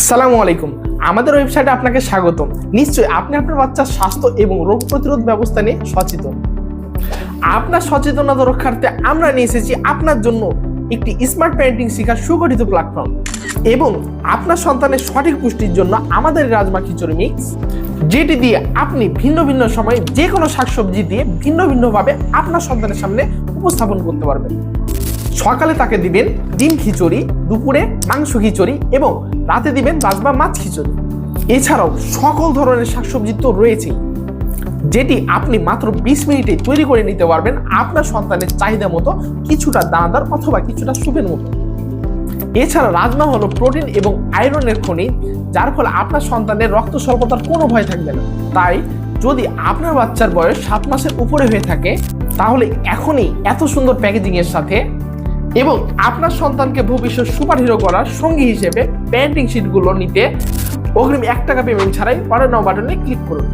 আসসালামু আলাইকুম। আমাদের ওয়েবসাইটে আপনাকে স্বাগতম। নিশ্চয়ই আপনি আপনার বাচ্চার স্বাস্থ্য এবং রোগ প্রতিরোধ ব্যবস্থা নিয়ে সচেতন। আপনার সচেতনতা রক্ষার্থে আমরা নিয়ে এসেছি আপনার জন্য একটি স্মার্ট প্যারেন্টিং শেখার সুগঠিত প্ল্যাটফর্ম এবং আপনার সন্তানের সঠিক পুষ্টির জন্য আমাদের রাজমা খিচুড়ি মিক্স যেটি দিয়ে আপনি ভিন্ন ভিন্ন সময়ে যে কোনো শাকসবজি দিয়ে ভিন্ন ভিন্নভাবে আপনার সন্তানের সামনে উপস্থাপন করতে পারবেন। সকালে তাকে দিবেন ডিম খিচুড়ি, দুপুরে মাংস খিচুড়ি এবং রাতে দিবেন রাজমা মাছ খিচুড়ি। এছাড়াও সকল ধরনের শাকসবজি তো রয়েছেই, যেটি আপনি মাত্র বিশ মিনিটে তৈরি করে নিতে পারবেন আপনার সন্তানের চাহিদা মতো কিছুটা দানাদার অথবা কিছুটা সুপের মতো। এছাড়া রাজমা হলো প্রোটিন এবং আয়রনের খনি যার ফলে আপনার সন্তানের রক্ত স্বল্পতার কোনো ভয় থাকবে না। তাই যদি আপনার বাচ্চার বয়স সাত মাসের উপরে হয়ে থাকে, তাহলে এখনই এত সুন্দর প্যাকেজিংয়ের সাথে এবং আপনার সন্তানকে ভবিষ্যৎ সুপার হিরো করার সঙ্গী হিসেবে পেন্টিং শিটগুলো নিতে অগ্রিম এক টাকা পেমেন্ট ছাড়াই অর্ডার নাও বাটনে ক্লিক করুন।